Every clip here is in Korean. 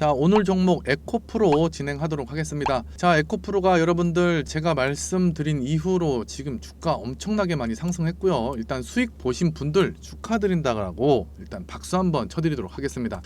자 오늘 종목 에코프로 진행하도록 하겠습니다. 자 에코프로가 여러분들 제가 말씀드린 이후로 지금 주가 엄청나게 많이 상승했고요. 일단 수익 보신 분들 축하드린다고 일단 박수 한번 쳐드리도록 하겠습니다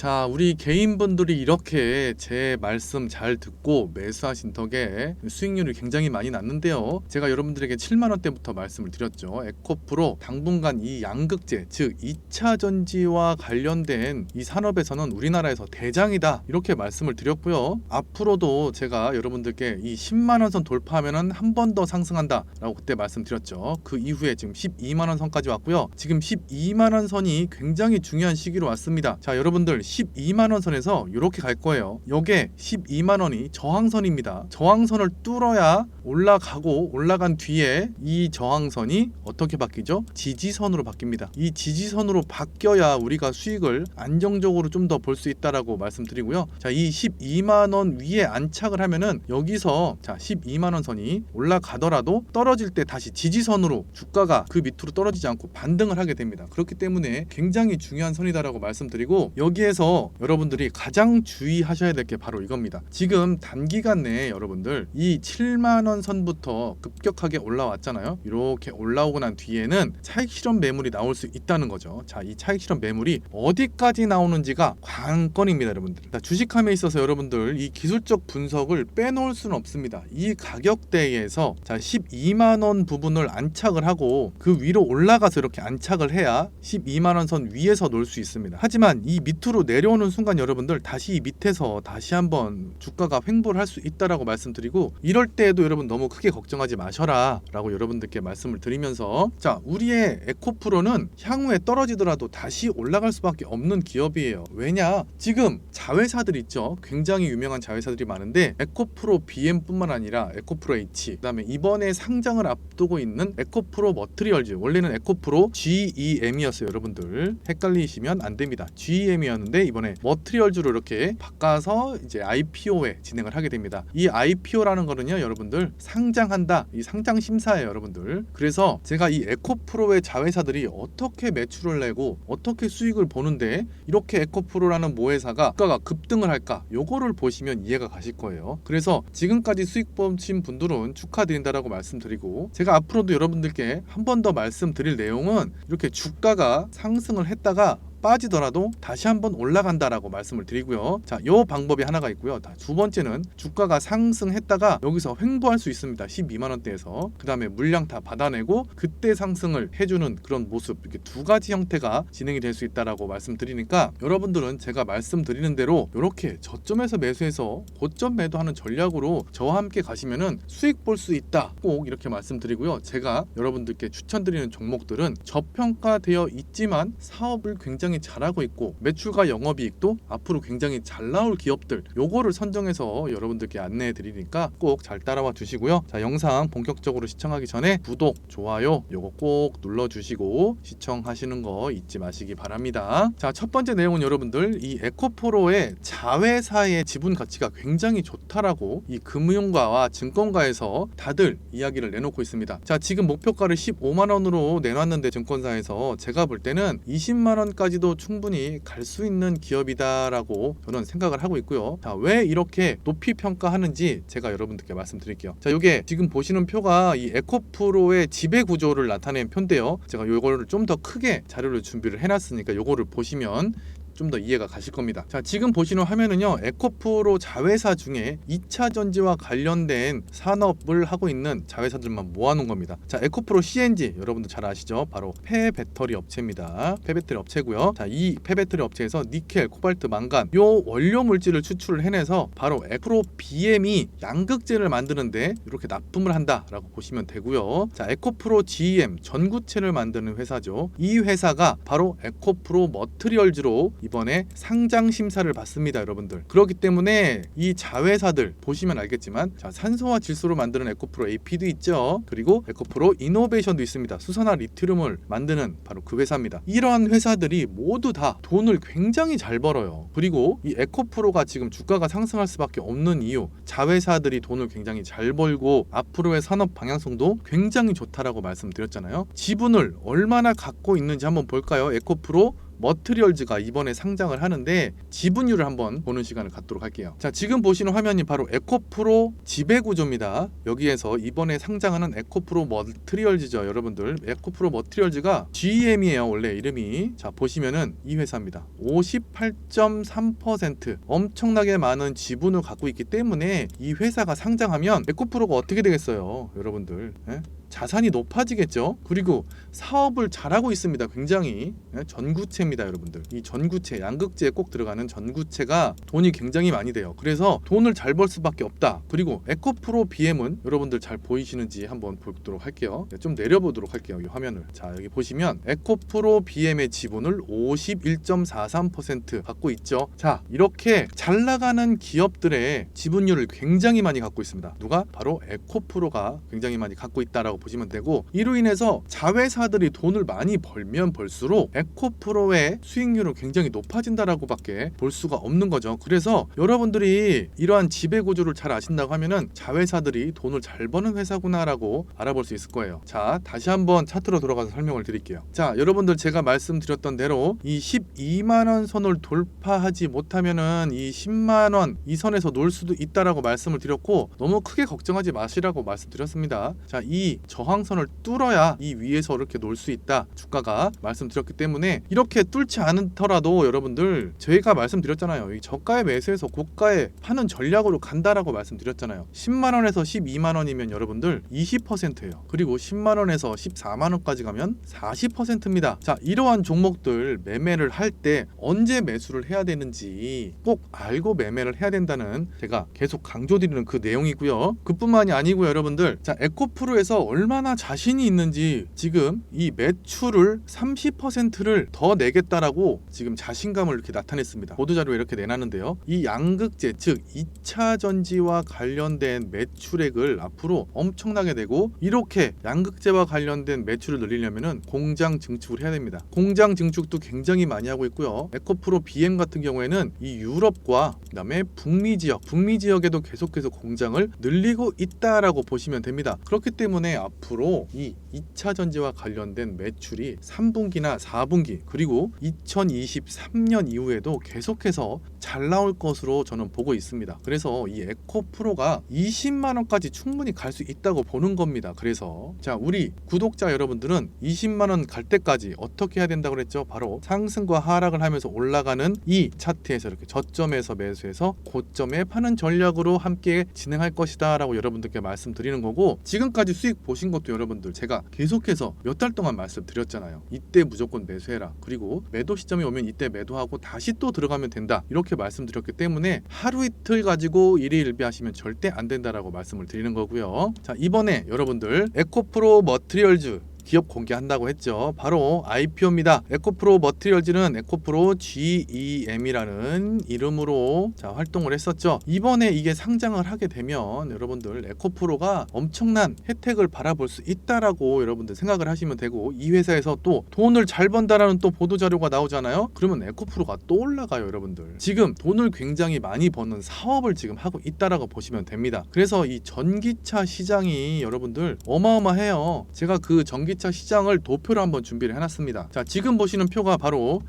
자 우리 개인분들이 이렇게 제 말씀 잘 듣고 매수하신 덕에 수익률이 굉장히 많이 났는데요. 제가 여러분들에게 7만원대부터 말씀을 드렸죠. 에코프로 당분간 이 양극재 즉 2차 전지와 관련된 이 산업에서는 우리나라에서 대장이다 이렇게 말씀을 드렸고요. 앞으로도 제가 여러분들께 이 10만원 선 돌파하면은 한 번 더 상승한다 라고 그때 말씀드렸죠. 그 이후에 지금 12만원 선까지 왔고요. 지금 12만원 선이 굉장히 중요한 시기로 왔습니다. 자 여러분들 12만원 선에서 이렇게 갈 거예요. 요게 12만원이 저항선입니다. 저항선을 뚫어야 올라가고 올라간 뒤에 이 저항선이 어떻게 바뀌죠? 지지선으로 바뀝니다. 이 지지선으로 바뀌어야 우리가 수익을 안정적으로 좀 더 볼 수 있다라고 말씀드리고요. 자 이 12만 원 위에 안착을 하면은 여기서 자 12만 원 선이 올라가더라도 떨어질 때 다시 지지선으로 주가가 그 밑으로 떨어지지 않고 반등을 하게 됩니다. 그렇기 때문에 굉장히 중요한 선이다라고 말씀드리고 여기에 서 여러분들이 가장 주의하셔야 될 게 바로 이겁니다. 지금 단기간 내에 여러분들 이 7만원 선부터 급격하게 올라왔잖아요. 이렇게 올라오고 난 뒤에는 차익 실현 매물이 나올 수 있다는 거죠. 자 이 차익 실현 매물이 어디까지 나오는지가 관건입니다 여러분들. 자, 주식함에 있어서 여러분들 이 기술적 분석을 빼놓을 수는 없습니다. 이 가격대에서 자 12만 원 부분을 안착을 하고 그 위로 올라가서 이렇게 안착을 해야 12만 원 선 위에서 놀 수 있습니다. 하지만 이 밑으로 내려오는 순간 여러분들 다시 이 밑에서 다시 한번 주가가 횡보를 할 수 있다라고 말씀드리고 이럴 때에도 여러분 너무 크게 걱정하지 마셔라 라고 여러분들께 말씀을 드리면서 자 우리의 에코프로는 향후에 떨어지더라도 다시 올라갈 수밖에 없는 기업이에요. 왜냐? 지금 자회사들 있죠. 굉장히 유명한 자회사들이 많은데 에코프로 BM뿐만 아니라 에코프로 H 그다음에 이번에 상장을 앞두고 있는 에코프로 머트리얼즈 원래는 에코프로 GEM이었어요 여러분들. 헷갈리시면 안 됩니다. GEM이었는데 이번에 머트리얼즈로 이렇게 바꿔서 이제 IPO에 진행을 하게 됩니다. 이 IPO라는 거는요 여러분들 상장한다. 이 상장 심사예요 여러분들. 그래서 제가 이 에코프로의 자회사들이 어떻게 매출을 내고 어떻게 수익을 보는데 이렇게 에코프로라는 모회사가 주가가 급등을 할까? 요거를 보시면 이해가 가실 거예요. 그래서 지금까지 수익 보신 분들은 축하드린다라고 말씀드리고 제가 앞으로도 여러분들께 한 번 더 말씀드릴 내용은 이렇게 주가가 상승을 했다가 빠지더라도 다시 한번 올라간다라고 말씀을 드리고요. 자, 요 방법이 하나가 있고요. 자, 두 번째는 주가가 상승했다가 여기서 횡보할 수 있습니다. 12만 원대에서. 그다음에 물량 다 받아내고 그때 상승을 해주는 그런 모습 이렇게 두 가지 형태가 진행이 될 수 있다라고 말씀드리니까 여러분들은 제가 말씀드리는 대로 이렇게 저점에서 매수해서 고점 매도하는 전략으로 저와 함께 가시면은 수익 볼 수 있다. 꼭 이렇게 말씀드리고요. 제가 여러분들께 추천드리는 종목들은 저평가되어 있지만 사업을 굉장히 굉장히 잘하고 있고 매출과 영업이익도 앞으로 굉장히 잘 나올 기업들 요거를 선정해서 여러분들께 안내해 드리니까 꼭 잘 따라와 주시고요. 자 영상 본격적으로 시청하기 전에 구독 좋아요 요거 꼭 눌러 주시고 시청하시는 거 잊지 마시기 바랍니다. 자 첫 번째 내용은 여러분들 이 에코프로의 자회사의 지분 가치가 굉장히 좋다라고 이 금융가와 증권가에서 다들 이야기를 내놓고 있습니다. 자 지금 목표가를 15만 원으로 내놨는데 증권사에서 제가 볼 때는 20만 원까지 까지도 충분히 갈 수 있는 기업이다라고 저는 생각을 하고 있고요. 자, 왜 이렇게 높이 평가하는지 제가 여러분들께 말씀드릴게요. 자, 이게 지금 보시는 표가 이 에코프로의 지배 구조를 나타낸 표인데요. 제가 요거를 좀 더 크게 자료를 준비를 해놨으니까 요거를 보시면 좀 더 이해가 가실 겁니다. 자, 지금 보시는 화면은요. 에코프로 자회사 중에 2차 전지와 관련된 산업을 하고 있는 자회사들만 모아놓은 겁니다. 자, 에코프로 CNG 여러분들 잘 아시죠? 바로 폐 배터리 업체입니다. 폐 배터리 업체고요. 자, 이 폐 배터리 업체에서 니켈, 코발트, 망간 요 원료 물질을 추출을 해내서 바로 에코프로 BM이 양극재를 만드는데 이렇게 납품을 한다라고 보시면 되고요. 자, 에코프로 GM 전구체를 만드는 회사죠. 이 회사가 바로 에코프로 머트리얼즈로 이 번에 상장 심사를 받습니다, 여러분들. 그렇기 때문에 이 자회사들 보시면 알겠지만 자, 산소와 질소로 만드는 에코프로 AP도 있죠. 그리고 에코프로 이노베이션도 있습니다. 수산화 리튬을 만드는 바로 그 회사입니다. 이러한 회사들이 모두 다 돈을 굉장히 잘 벌어요. 그리고 이 에코프로가 지금 주가가 상승할 수밖에 없는 이유 자회사들이 돈을 굉장히 잘 벌고 앞으로의 산업 방향성도 굉장히 좋다라고 말씀드렸잖아요. 지분을 얼마나 갖고 있는지 한번 볼까요? 에코프로 머트리얼즈가 이번에 상장을 하는데 지분율을 한번 보는 시간을 갖도록 할게요. 자, 지금 보시는 화면이 바로 에코프로 지배 구조입니다. 여기에서 이번에 상장하는 에코프로 머트리얼즈죠, 여러분들. 에코프로 머트리얼즈가 GM이에요, 원래 이름이. 자, 보시면은 이 회사입니다. 58.3% 엄청나게 많은 지분을 갖고 있기 때문에 이 회사가 상장하면 에코프로가 어떻게 되겠어요, 여러분들? 예? 자산이 높아지겠죠. 그리고 사업을 잘하고 있습니다. 굉장히 예? 전구체입니다, 여러분들. 이 전구체, 양극재에 꼭 들어가는 전구체가 돈이 굉장히 많이 돼요. 그래서 돈을 잘 벌 수밖에 없다. 그리고 에코프로 BM은 여러분들 잘 보이시는지 한번 보도록 할게요. 네, 좀 내려보도록 할게요. 이 화면을. 자, 여기 보시면 에코프로 BM의 지분을 51.43% 갖고 있죠. 자, 이렇게 잘 나가는 기업들의 지분율을 굉장히 많이 갖고 있습니다. 누가? 바로 에코프로가 굉장히 많이 갖고 있다라고 보시면 되고 이로 인해서 자회사들이 돈을 많이 벌면 벌수록 에코프로의 수익률은 굉장히 높아진다라고 밖에 볼 수가 없는 거죠. 그래서 여러분들이 이러한 지배 구조를 잘 아신다고 하면은 자회사들이 돈을 잘 버는 회사구나라고 알아볼 수 있을 거예요. 자, 다시 한번 차트로 돌아가서 설명을 드릴게요. 자, 여러분들 제가 말씀드렸던 대로 이 12만 원 선을 돌파하지 못하면은 이 10만 원 이 선에서 놀 수도 있다라고 말씀을 드렸고 너무 크게 걱정하지 마시라고 말씀드렸습니다. 자, 이 저항선을 뚫어야 이 위에서 이렇게 놀 수 있다. 주가가 말씀드렸기 때문에 이렇게 뚫지 않더라도 여러분들 저희가 말씀드렸잖아요. 이 저가에 매수해서 고가에 파는 전략으로 간다라고 말씀드렸잖아요. 10만 원에서 12만 원이면 여러분들 20%예요. 그리고 10만 원에서 14만 원까지 가면 40%입니다. 자, 이러한 종목들 매매를 할 때 언제 매수를 해야 되는지 꼭 알고 매매를 해야 된다는 제가 계속 강조드리는 그 내용이고요. 그뿐만이 아니고 여러분들 자, 에코프로에서 얼 마나 자신이 있는지 지금 이 매출을 30%를 더 내겠다라고 지금 자신감을 이렇게 나타냈습니다. 보도자료 이렇게 내놨는데요. 이 양극재 즉 2차 전지와 관련된 매출액을 앞으로 엄청나게 내고 이렇게 양극재와 관련된 매출을 늘리려면은 공장 증축을 해야 됩니다. 공장 증축도 굉장히 많이 하고 있고요. 에코프로 BM 같은 경우에는 이 유럽과 그다음에 북미 지역, 북미 지역에도 계속해서 공장을 늘리고 있다라고 보시면 됩니다. 그렇기 때문에 앞 으로 이 2차 전지와 관련된 매출이 3분기나 4분기 그리고 2023년 이후에도 계속해서 잘 나올 것으로 저는 보고 있습니다. 그래서 이 에코 프로가 20만 원까지 충분히 갈 수 있다고 보는 겁니다. 그래서 자, 우리 구독자 여러분들은 20만 원 갈 때까지 어떻게 해야 된다고 그랬죠? 바로 상승과 하락을 하면서 올라가는 이 차트에서 이렇게 저점에서 매수해서 고점에 파는 전략으로 함께 진행할 것이다라고 여러분들께 말씀드리는 거고 지금까지 수익 보신 것도 여러분들 제가 계속해서 몇 달 동안 말씀드렸잖아요. 이때 무조건 매수해라. 그리고 매도 시점이 오면 이때 매도하고 다시 또 들어가면 된다. 이렇게 말씀드렸기 때문에 하루 이틀 가지고 일희일비 하시면 절대 안 된다라고 말씀을 드리는 거고요. 자 이번에 여러분들 에코프로 머트리얼즈 기업 공개한다고 했죠. 바로 IPO입니다. 에코프로 머티리얼즈는 에코프로 GEM이라는 이름으로 자, 활동을 했었죠. 이번에 이게 상장을 하게 되면 여러분들 에코프로가 엄청난 혜택을 바라볼 수 있다라고 여러분들 생각을 하시면 되고 이 회사에서 또 돈을 잘 번다라는 또 보도 자료가 나오잖아요. 그러면 에코프로가 또 올라가요, 여러분들. 지금 돈을 굉장히 많이 버는 사업을 지금 하고 있다라고 보시면 됩니다. 그래서 이 전기차 시장이 여러분들 어마어마해요. 제가 그 전기 차 시장을 도표로 한번 준비를 해놨습니다. 자, 지금 보시는 표가 바로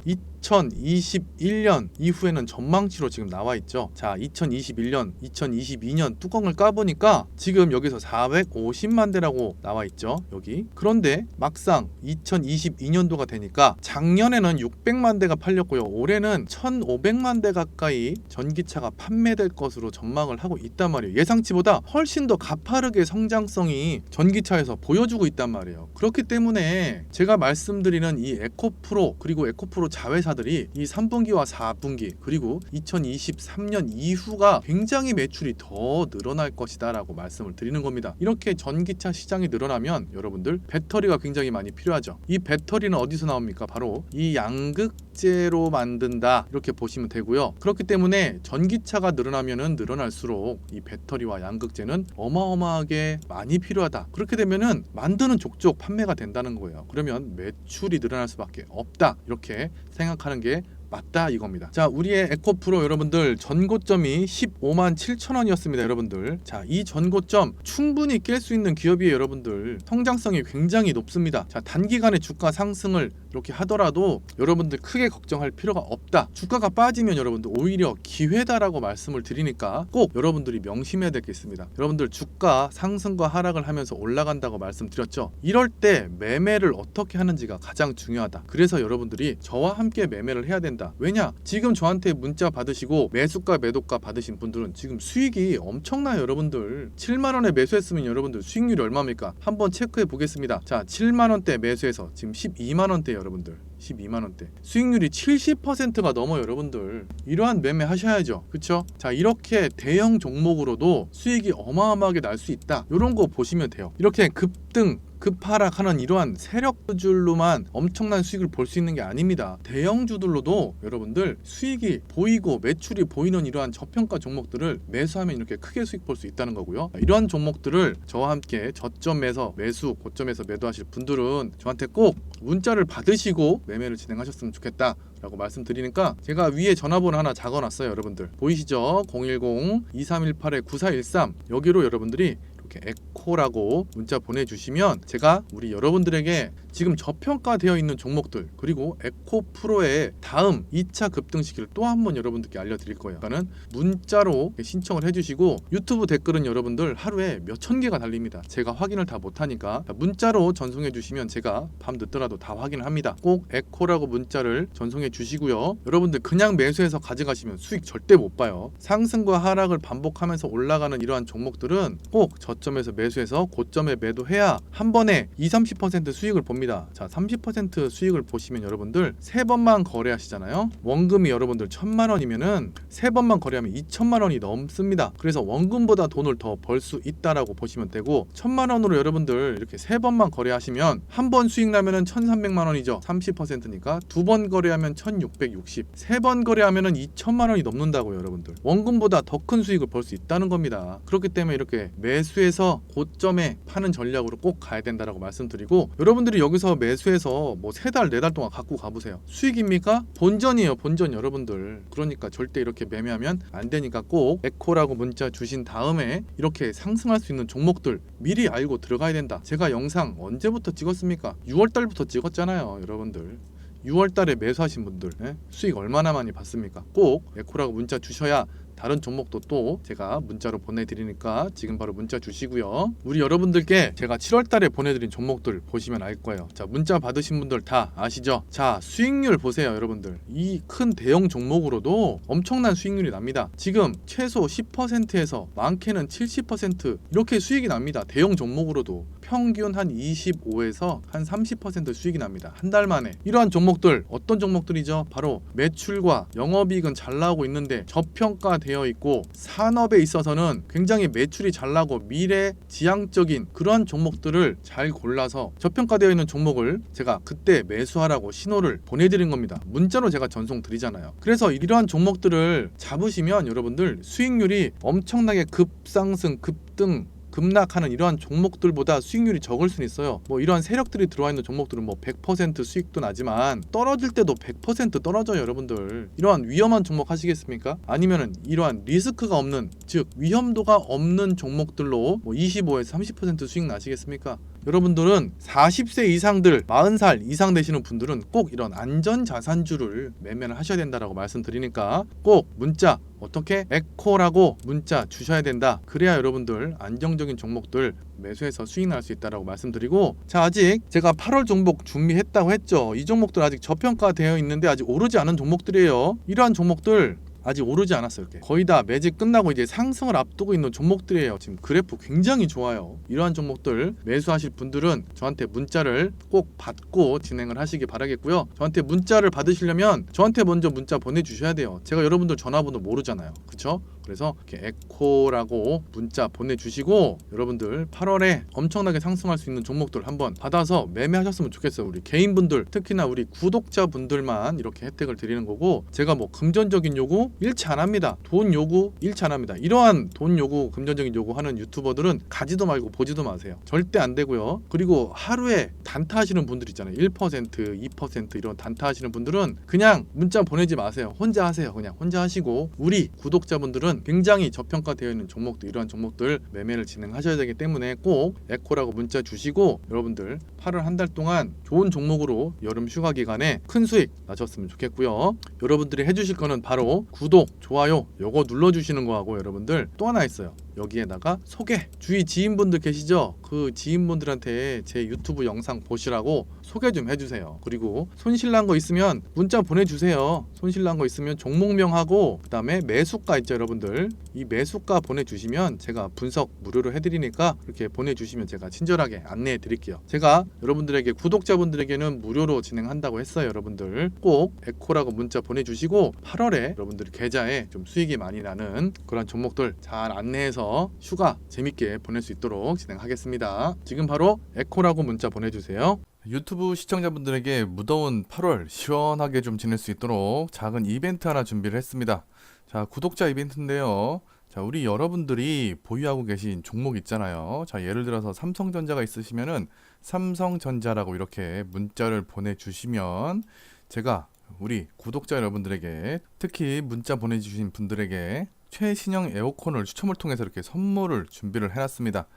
2021년 이후에는 전망치로 지금 나와 있죠. 자, 2021년, 2022년 뚜껑을 까보니까 지금 여기서 450만 대라고 나와 있죠. 여기. 그런데 막상 2022년도가 되니까 작년에는 600만 대가 팔렸고요. 올해는 1,500만 대 가까이 전기차가 판매될 것으로 전망을 하고 있단 말이에요. 예상치보다 훨씬 더 가파르게 성장성이 전기차에서 보여주고 있단 말이에요. 기 때문에 제가 말씀드리는 이 에코프로 그리고 에코프로 자회사들이 이 3분기와 4분기 그리고 2023년 이후가 굉장히 매출이 더 늘어날 것이다 라고 말씀을 드리는 겁니다. 이렇게 전기차 시장이 늘어나면 여러분들 배터리가 굉장히 많이 필요하죠. 이 배터리는 어디서 나옵니까? 바로 이 양극재로 만든다 이렇게 보시면 되고요. 그렇기 때문에 전기차가 늘어나면은 늘어날수록 이 배터리와 양극재는 어마어마하게 많이 필요하다. 그렇게 되면은 만드는 족족 판매 가 된다는 거예요. 그러면 매출이 늘어날 수밖에 없다. 이렇게 생각하는 게 맞다 이겁니다. 자, 우리의 에코프로 여러분들 전고점이 15만 7천 원이었습니다, 여러분들. 자, 이 전고점 충분히 깰 수 있는 기업이에요, 여러분들. 성장성이 굉장히 높습니다. 자, 단기간에 주가 상승을 이렇게 하더라도 여러분들 크게 걱정할 필요가 없다. 주가가 빠지면 여러분들 오히려 기회다라고 말씀을 드리니까 꼭 여러분들이 명심해야 되겠습니다. 여러분들 주가 상승과 하락을 하면서 올라간다고 말씀드렸죠. 이럴 때 매매를 어떻게 하는지가 가장 중요하다. 그래서 여러분들이 저와 함께 매매를 해야 된다. 왜냐? 지금 저한테 문자 받으시고 매수가 매도가 받으신 분들은 지금 수익이 엄청나요, 여러분들. 7만 원에 매수했으면 여러분들 수익률이 얼마입니까? 한번 체크해 보겠습니다. 자, 7만 원대 매수해서 지금 12만 원대 여러분들. 12만 원대. 수익률이 70%가 넘어 여러분들. 이러한 매매 하셔야죠. 그렇죠? 자, 이렇게 대형 종목으로도 수익이 어마어마하게 날 수 있다. 이런 거 보시면 돼요. 이렇게 급등 급하락하는 이러한 세력주들로만 엄청난 수익을 볼 수 있는 게 아닙니다. 대형주들로도 여러분들 수익이 보이고 매출이 보이는 이러한 저평가 종목들을 매수하면 이렇게 크게 수익 볼 수 있다는 거고요. 이러한 종목들을 저와 함께 저점에서 매수, 고점에서 매도하실 분들은 저한테 꼭 문자를 받으시고 매매를 진행하셨으면 좋겠다. 라고 말씀드리니까 제가 위에 전화번호 하나 적어놨어요 여러분들 보이시죠 010-2318-9413 여기로 여러분들이 이렇게 에코라고 문자 보내주시면 제가 우리 여러분들에게 지금 저평가되어 있는 종목들 그리고 에코 프로의 다음 2차 급등 시기를 또 한 번 여러분들께 알려드릴 거예요. 그러니까는 문자로 신청을 해주시고 유튜브 댓글은 여러분들 하루에 몇 천 개가 달립니다. 제가 확인을 다 못하니까 문자로 전송해 주시면 제가 밤 늦더라도 다 확인을 합니다. 꼭 에코라고 문자를 전송해 주시고요. 여러분들 그냥 매수해서 가져가시면 수익 절대 못 봐요. 상승과 하락을 반복하면서 올라가는 이러한 종목들은 꼭 저점에서 매수해서 고점에 매도해야 한 번에 20, 30% 수익을 봅니다. 자, 30% 수익을 보시면 여러분들 세 번만 거래하시잖아요. 원금이 여러분들 천만 원이면은 세 번만 거래하면 2천만 원이 넘습니다. 그래서 원금보다 돈을 더 벌 수 있다라고 보시면 되고 천만 원으로 여러분들 이렇게 세 번만 거래하시면 한 번 수익 나면은 1,300만 원이죠. 30%니까 두 번 거래하면 1,660. 세 번 거래하면은 2천만 원이 넘는다고요, 여러분들. 원금보다 더 큰 수익을 벌 수 있다는 겁니다. 그렇기 때문에 이렇게 매수해서 고점에 파는 전략으로 꼭 가야 된다라고 말씀드리고 여러분들이 여기 서 매수해서 뭐 세 달, 네 달 동안 갖고 가보세요. 수익입니까? 본전이에요, 본전 여러분들. 그러니까 절대 이렇게 매매하면 안 되니까 꼭 에코라고 문자 주신 다음에 이렇게 상승할 수 있는 종목들 미리 알고 들어가야 된다. 제가 영상 언제부터 찍었습니까? 6월 달부터 찍었잖아요, 여러분들. 6월 달에 매수하신 분들 예? 수익 얼마나 많이 봤습니까? 꼭 에코라고 문자 주셔야 다른 종목도 또 제가 문자로 보내드리니까 지금 바로 문자 주시고요. 우리 여러분들께 제가 7월 달에 보내드린 종목들 보시면 알 거예요. 자, 문자 받으신 분들 다 아시죠? 자, 수익률 보세요, 여러분들. 이 큰 대형 종목으로도 엄청난 수익률이 납니다. 지금 최소 10%에서 많게는 70% 이렇게 수익이 납니다. 대형 종목으로도 평균 한 25에서 한 30% 수익이 납니다. 한 달 만에. 이러한 종목들 어떤 종목들이죠? 바로 매출과 영업이익은 잘 나오고 있는데 저평가되어 있고 산업에 있어서는 굉장히 매출이 잘 나고 미래 지향적인 그러한 종목들을 잘 골라서 저평가되어 있는 종목을 제가 그때 매수하라고 신호를 보내드린 겁니다. 문자로 제가 전송 드리잖아요. 그래서 이러한 종목들을 잡으시면 여러분들 수익률이 엄청나게 급상승, 급등 급락하는 이러한 종목들보다 수익률이 적을 수는 있어요. 뭐 이러한 세력들이 들어와 있는 종목들은 뭐 100% 수익도 나지만 떨어질 때도 100% 떨어져요, 여러분들. 이러한 위험한 종목 하시겠습니까? 아니면은 이러한 리스크가 없는 즉 위험도가 없는 종목들로 뭐 25에서 30% 수익 나시겠습니까? 여러분들은 40세 이상들, 40살 이상 되시는 분들은 꼭 이런 안전 자산주를 매매를 하셔야 된다라고 말씀드리니까 꼭 문자 어떻게 에코라고 문자 주셔야 된다. 그래야 여러분들 안정적인 종목들 매수해서 수익 날 수 있다라고 말씀드리고 자 아직 제가 8월 종목 준비했다고 했죠. 이 종목들 아직 저평가 되어 있는데 아직 오르지 않은 종목들이에요. 이러한 종목들 아직 오르지 않았어요. 이렇게 거의 다 매직 끝나고 이제 상승을 앞두고 있는 종목들이에요. 지금 그래프 굉장히 좋아요. 이러한 종목들 매수하실 분들은 저한테 문자를 꼭 받고 진행을 하시기 바라겠고요. 저한테 문자를 받으시려면 저한테 먼저 문자 보내주셔야 돼요. 제가 여러분들 전화번호 모르잖아요. 그렇죠? 그래서 이렇게 에코라고 문자 보내주시고 여러분들 8월에 엄청나게 상승할 수 있는 종목들 한번 받아서 매매하셨으면 좋겠어요. 우리 개인분들 특히나 우리 구독자분들만 이렇게 혜택을 드리는 거고 제가 뭐 금전적인 요구 일치 안 합니다. 돈 요구 일치 안 합니다. 이러한 돈 요구, 금전적인 요구하는 유튜버들은 가지도 말고 보지도 마세요. 절대 안 되고요. 그리고 하루에 단타 하시는 분들 있잖아요. 1%, 2% 이런 단타 하시는 분들은 그냥 문자 보내지 마세요. 혼자 하세요. 그냥 혼자 하시고 우리 구독자분들은 굉장히 저평가되어 있는 종목들 이러한 종목들 매매를 진행하셔야 되기 때문에 꼭 에코라고 문자 주시고 여러분들 8월 한 달 동안 좋은 종목으로 여름 휴가 기간에 큰 수익 나셨으면 좋겠고요. 여러분들이 해주실 거는 바로 구독, 좋아요 요거 눌러주시는 거하고 여러분들 또 하나 있어요. 여기에다가 소개 주위 지인분들 계시죠? 그 지인분들한테 제 유튜브 영상 보시라고 소개 좀 해주세요. 그리고 손실난 거 있으면 문자 보내주세요. 손실난 거 있으면 종목명하고 그 다음에 매수가 있죠, 여러분들. 이 매수가 보내주시면 제가 분석 무료로 해드리니까 그렇게 보내주시면 제가 친절하게 안내해 드릴게요. 제가 여러분들에게 구독자분들에게는 무료로 진행한다고 했어요, 여러분들. 꼭 에코라고 문자 보내주시고 8월에 여러분들 계좌에 좀 수익이 많이 나는 그런 종목들 잘 안내 해서 휴가 재밌게 보낼 수 있도록 진행하겠습니다. 지금 바로 에코라고 문자 보내주세요. 유튜브 시청자분들에게 무더운 8월 시원하게 좀 지낼 수 있도록 작은 이벤트 하나 준비를 했습니다. 자, 구독자 이벤트인데요. 자, 우리 여러분들이 보유하고 계신 종목 있잖아요. 자, 예를 들어서 삼성전자가 있으시면은 삼성전자라고 이렇게 문자를 보내주시면 제가 우리 구독자 여러분들에게 특히 문자 보내주신 분들에게 최신형 에어컨을 추첨을 통해서 이렇게 선물을 준비를 해놨습니다.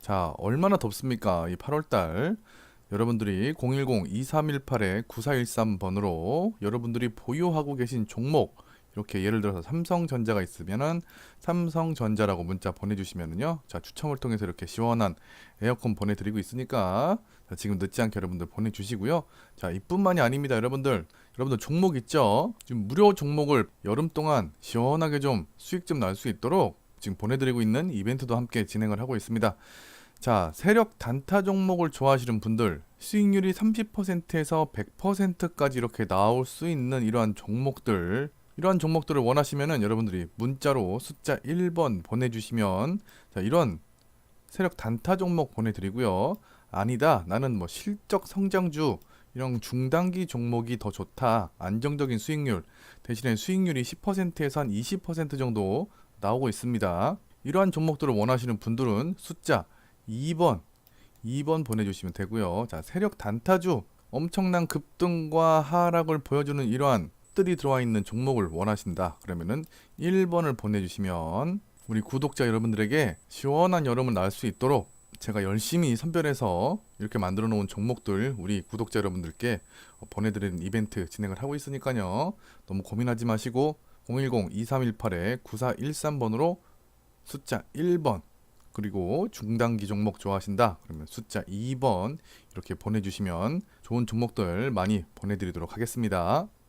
자, 얼마나 덥습니까? 이 8월달. 여러분들이 010-2318-9413번으로 여러분들이 보유하고 계신 종목 이렇게 예를 들어서 삼성전자가 있으면은 삼성전자라고 문자 보내주시면은요 자 추첨을 통해서 이렇게 시원한 에어컨 보내드리고 있으니까 자, 지금 늦지 않게 여러분들 보내주시고요 자 이뿐만이 아닙니다 여러분들 여러분들 종목 있죠 지금 무료 종목을 여름 동안 시원하게 좀 수익 좀 날 수 있도록 지금 보내드리고 있는 이벤트도 함께 진행을 하고 있습니다 자, 세력 단타 종목을 좋아하시는 분들, 수익률이 30%에서 100%까지 이렇게 나올 수 있는 이러한 종목들, 이러한 종목들을 원하시면은 여러분들이 문자로 숫자 1번 보내주시면, 자, 이런 세력 단타 종목 보내드리고요. 아니다, 나는 뭐 실적 성장주, 이런 중단기 종목이 더 좋다. 안정적인 수익률. 대신에 수익률이 10%에서 한 20% 정도 나오고 있습니다. 이러한 종목들을 원하시는 분들은 숫자 2번 2번 보내주시면 되고요. 자 세력 단타주 엄청난 급등과 하락을 보여주는 이러한 들이 들어와 있는 종목을 원하신다. 그러면은 1번을 보내주시면 우리 구독자 여러분들에게 시원한 여름을 날 수 있도록 제가 열심히 선별해서 이렇게 만들어 놓은 종목들 우리 구독자 여러분들께 보내드리는 이벤트 진행을 하고 있으니까요. 너무 고민하지 마시고 010-2318-9413번으로 숫자 1번 그리고 중단기 종목 좋아하신다 그러면 숫자 2번 이렇게 보내주시면 좋은 종목들 많이 보내드리도록 하겠습니다.